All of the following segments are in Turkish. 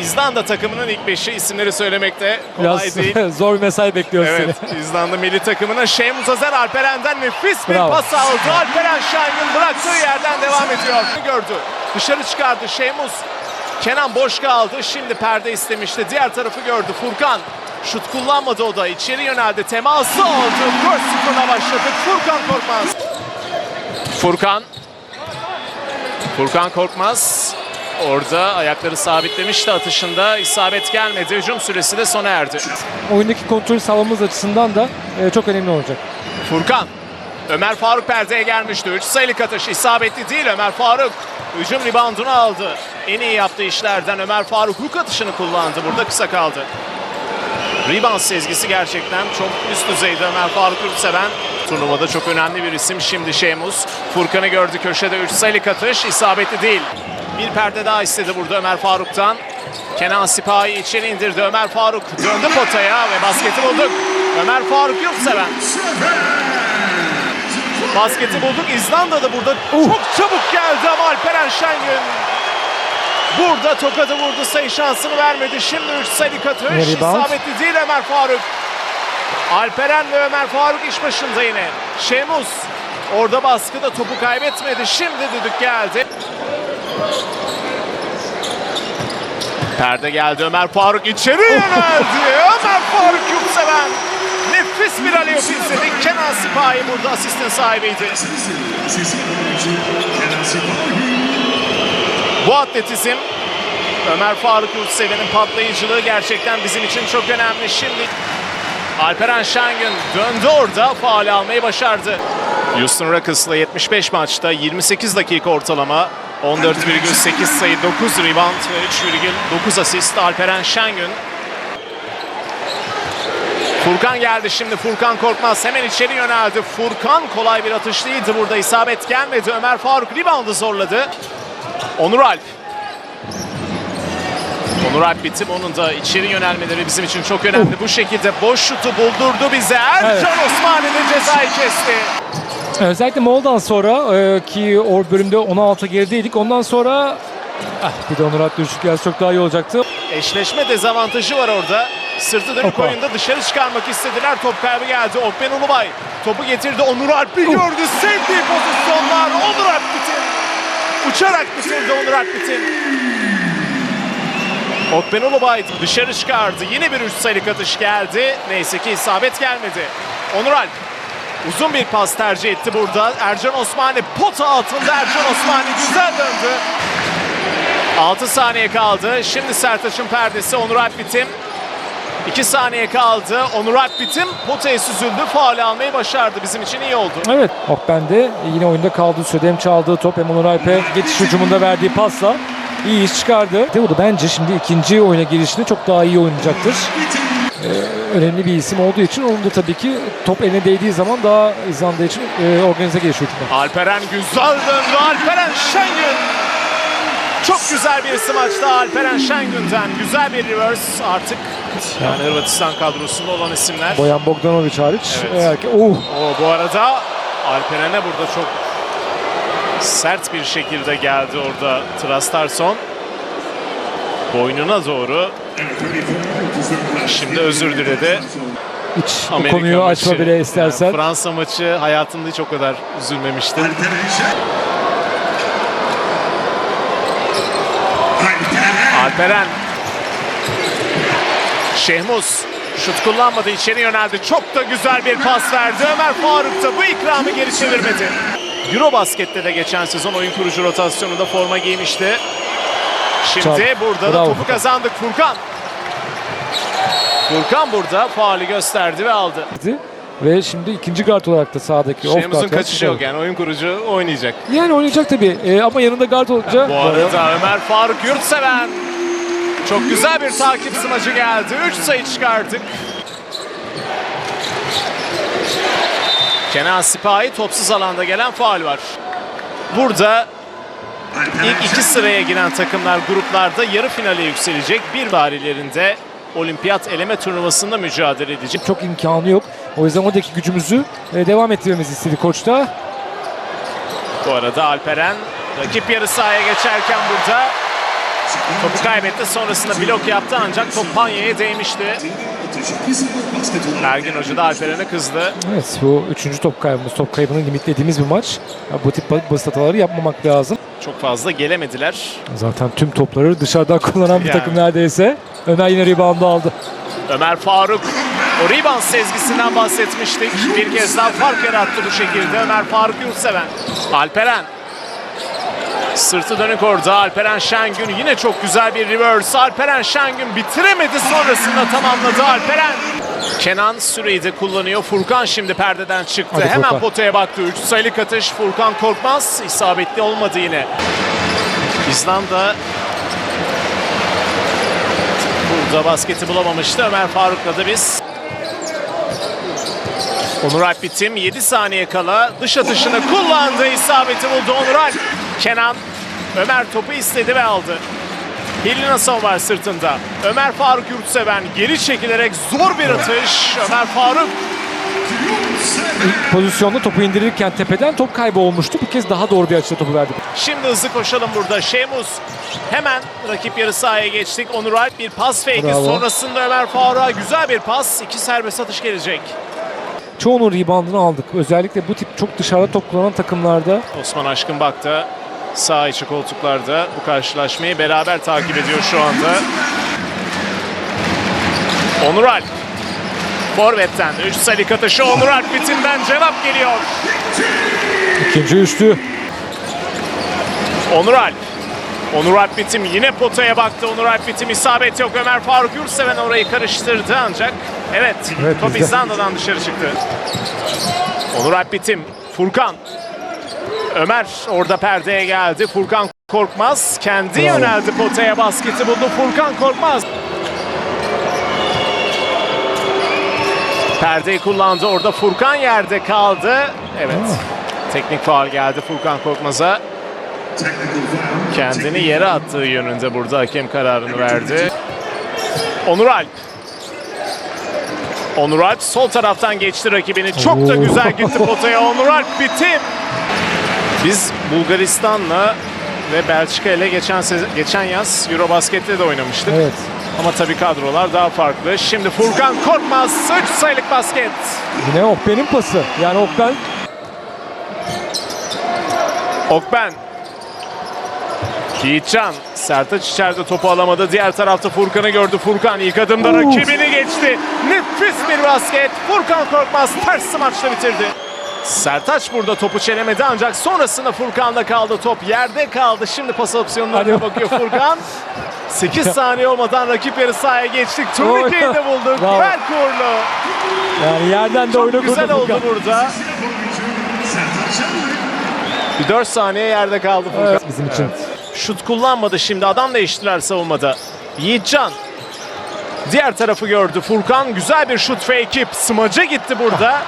İzlanda takımının ilk beşi isimleri söylemekte kolay Biraz değil. zor bir mesai bekliyor Evet, seni. İzlanda milli takımına Şeyh Azer Alperen'den nefis bir Bravo. pas aldı. Alperen Şahin bıraktığı yerden devam ediyor. Gördü. Dışarı çıkardı Şeymuz. Kenan boş kaldı. Şimdi perde istemişti. Diğer tarafı gördü. Furkan şut kullanmadı o da. İçeri yöneldi. Teması aldı. 4-0'la başladık. Furkan Korkmaz. Furkan. Furkan Korkmaz orada ayakları sabitlemişti atışında. isabet gelmedi. Hücum süresi de sona erdi. Oyundaki kontrolü sağlamamız açısından da e, çok önemli olacak. Furkan. Ömer Faruk perdeye gelmişti. 3 sayılık atış isabetli değil Ömer Faruk. Hücum reboundunu aldı. En iyi yaptığı işlerden Ömer Faruk hook atışını kullandı. Burada kısa kaldı. Rebound sezgisi gerçekten çok üst düzeyde Ömer Faruk Yurtseven. Turnuvada çok önemli bir isim. Şimdi Şemus. Furkan'ı gördü köşede 3 sayılık atış. isabetli değil. Bir perde daha istedi burada Ömer Faruk'tan. Kenan Sipahi içeri indirdi. Ömer Faruk döndü potaya ve basketi bulduk. Ömer Faruk Yurtseven. Basketi bulduk. İzlanda da burada çok çabuk geldi ama Alperen Şengün burada tokadı vurdu. Sayı şansını vermedi. Şimdi 3 sayılık atış. İsabetli değil Ömer Faruk. Alperen ve Ömer Faruk iş başında yine. Şemus orada baskıda topu kaybetmedi. Şimdi düdük geldi. Perde geldi Ömer Faruk içeri yöneldi. Ömer Faruk Yurtseven. Nefis bir aleyhop izledik. Kenan Sipahi burada asistin sahibiydi. Bu atletizm Ömer Faruk Yurtseven'in patlayıcılığı gerçekten bizim için çok önemli. Şimdi Alperen Şengün döndü orada faal almayı başardı. Houston Rockets'la 75 maçta 28 dakika ortalama 14,8 sayı 9 rebound ve 3,9 asist Alperen Şengün. Furkan geldi şimdi Furkan Korkmaz hemen içeri yöneldi. Furkan kolay bir atış değildi burada isabet gelmedi. Ömer Faruk reboundı zorladı. Onur Alp. Onur Alp bitim onun da içeri yönelmeleri bizim için çok önemli. Bu şekilde boş şutu buldurdu bize. Ercan Evet. Osmani'nin cezayı kesti. Özellikle Mol'dan sonra e, ki o bölümde 16 gerideydik. Ondan sonra ah, bir de Onur Alp düşük gelse çok daha iyi olacaktı. Eşleşme dezavantajı var orada. Sırtı dönük Hoppa. oyunda dışarı çıkarmak istediler. Top kaybı geldi. Okben Ulubay topu getirdi. Onur Alp bir gördü. Sevdiği pozisyonlar. Onur Alp bitir. Uçarak bitirdi Onur Alp bitir. Okben Ulubay dışarı çıkardı. Yine bir üç sayılık atış geldi. Neyse ki isabet gelmedi. Onur Alp uzun bir pas tercih etti burada. Ercan Osmani pota altında Ercan Osmani güzel döndü. 6 saniye kaldı. Şimdi Sertaç'ın perdesi Onur Alp bitim. 2 saniye kaldı. Onur Alp bitim potaya süzüldü. Faul almayı başardı. Bizim için iyi oldu. Evet Okben de yine oyunda kaldığı sürede hem çaldığı top hem Onur Alp'e geçiş hücumunda verdiği pasla iyi iş çıkardı. De o da bence şimdi ikinci oyuna girişinde çok daha iyi oynayacaktır. Ee, önemli bir isim olduğu için onun da tabii ki top eline değdiği zaman daha İzlanda için e, organize hücumlar. Alperen güzel döndü. Alperen Şengün. Çok güzel bir smaçta Alperen Şengün'den. Güzel bir reverse artık. Yani Hırvatistan kadrosunda olan isimler. Boyan Bogdanovic hariç. Evet. Eğer ki, oh, O bu arada Alperen'e burada çok sert bir şekilde geldi orada Trastarson. Boynuna doğru. Şimdi özür diledi. hiç Amerika konuyu açma maçı, bile istersen. yani Fransa maçı hayatımda hiç o kadar üzülmemiştim. Alperen. Şehmuz. Şut kullanmadı içeri yöneldi. Çok da güzel bir pas verdi. Ömer Faruk da bu ikramı geri çevirmedi. Eurobasket'te de geçen sezon oyun kurucu rotasyonunda forma giymişti. Şimdi Çal. burada da topu kazandık Furkan. Furkan burada faali gösterdi ve aldı. Ve şimdi ikinci guard olarak da sahadaki off Şeyimizin var. kaçışı yok yani oyun kurucu oynayacak. Yani oynayacak tabii Ee, ama yanında guard olunca Bu arada Ömer Faruk Yurtseven çok güzel bir takip smacı geldi. 3 sayı çıkardık. Kenan Sipahi topsuz alanda gelen faal var. Burada ilk iki sıraya giren takımlar gruplarda yarı finale yükselecek. Bir barilerinde olimpiyat eleme turnuvasında mücadele edecek. çok imkanı yok. O yüzden oradaki gücümüzü e, devam ettirmemizi istedi koç da. Bu arada Alperen rakip yarı sahaya geçerken burada Topu kaybetti. Sonrasında blok yaptı ancak top Panya'ya değmişti. Ergin Hoca da Alperen'e kızdı. Evet bu üçüncü top kaybımız. Top kaybını limitlediğimiz bir maç. Bu tip basit hataları yapmamak lazım. Çok fazla gelemediler. Zaten tüm topları dışarıdan kullanan bir Yani. takım neredeyse. Ömer yine reboundu aldı. Ömer Faruk o rebound sezgisinden bahsetmiştik. Bir kez daha fark yarattı bu şekilde Ömer Faruk Yurtseven. Alperen. Sırtı dönük orada Alperen Şengün yine çok güzel bir reverse. Alperen Şengün bitiremedi sonrasında tamamladı Alperen. Kenan süreyi de kullanıyor. Furkan şimdi perdeden çıktı. Hadi Hemen Furkan. potaya baktı. 3 sayılık atış. Furkan Korkmaz isabetli olmadı yine. İzlanda Burada basketi bulamamıştı. Ömer Faruk'la da biz. Onur Alp bitim 7 saniye kala dış atışını kullandı. isabeti buldu Onur Alp. Kenan Ömer topu istedi ve aldı. Hilinasov var sırtında. Ömer Faruk Yurtseven geri çekilerek zor bir atış. Ömer Faruk İlk pozisyonda topu indirirken tepeden top kaybı olmuştu. Bir kez daha doğru bir açıda topu verdi. Şimdi hızlı koşalım burada. Şemus hemen rakip yarı sahaya geçtik. Onur Alp bir pas fake'i. Sonrasında Ömer Faruk'a güzel bir pas. İki serbest atış gelecek. Çoğunun reboundını aldık. Özellikle bu tip çok dışarıda top kullanan takımlarda Osman Aşkın Bak da sağ içi koltuklarda bu karşılaşmayı beraber takip ediyor şu anda. Onur Alp. Forvet'ten 3 sayılık atışı Onur Alp bitimden cevap geliyor. ikinci üçlü Onur Alp. Onur Alp bitim yine potaya baktı. Onur Alp bitim isabet yok. Ömer Faruk Yurtseven orayı karıştırdı ancak evet, Evet, top. İzlanda'dan dışarı çıktı. Onur Alp bitim. Furkan. Ömer orada perdeye geldi. Furkan Korkmaz kendi yöneldi potaya basketi buldu. Furkan Korkmaz. Perdeyi kullandı. Orada Furkan yerde kaldı. Evet. Teknik faul geldi Furkan Korkmaz'a. Kendini yere attığı yönünde burada hakem kararını verdi. Onur Alp. Onur Alp sol taraftan geçti rakibini. Çok da güzel gitti potaya. Onur Alp bitim. Biz Bulgaristan'la ve Belçika ile geçen geçen yaz Eurobasket'te de oynamıştık. evet. Ama tabii kadrolar daha farklı. Şimdi Furkan Korkmaz 3 sayılık basket. Yine Okben'in pası. Yani Okben Okben. Yiğitcan. Sertaç içeride topu alamadı. Diğer tarafta Furkan'ı gördü. Furkan ilk adımda rakibini geçti. Nefis bir basket. Furkan Korkmaz ters smaçla bitirdi. Sertaç burada topu çelemedi ancak sonrasında Furkan'da kaldı. Top yerde kaldı. Şimdi pas opsiyonlarına bakıyor Furkan. 8 saniye olmadan rakip yarı sahaya geçtik. Turnikeyi de bulduk. Bravo. Yani yerden de Çok oyunu güzel kurdu oldu Furkan. burada. Bir 4 saniye yerde kaldı Furkan. Evet, bizim için. Şut kullanmadı şimdi. Adam değiştiler savunmada. Yiğitcan. Diğer tarafı gördü. Furkan güzel bir şut fake smaca gitti burada.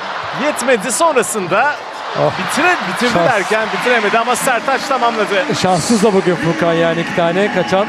Yetmedi sonrasında. Ah. Bitire, bitirdi Şans. derken bitiremedi ama Sertaç tamamladı. Şanssız da bugün Furkan yani iki tane kaçan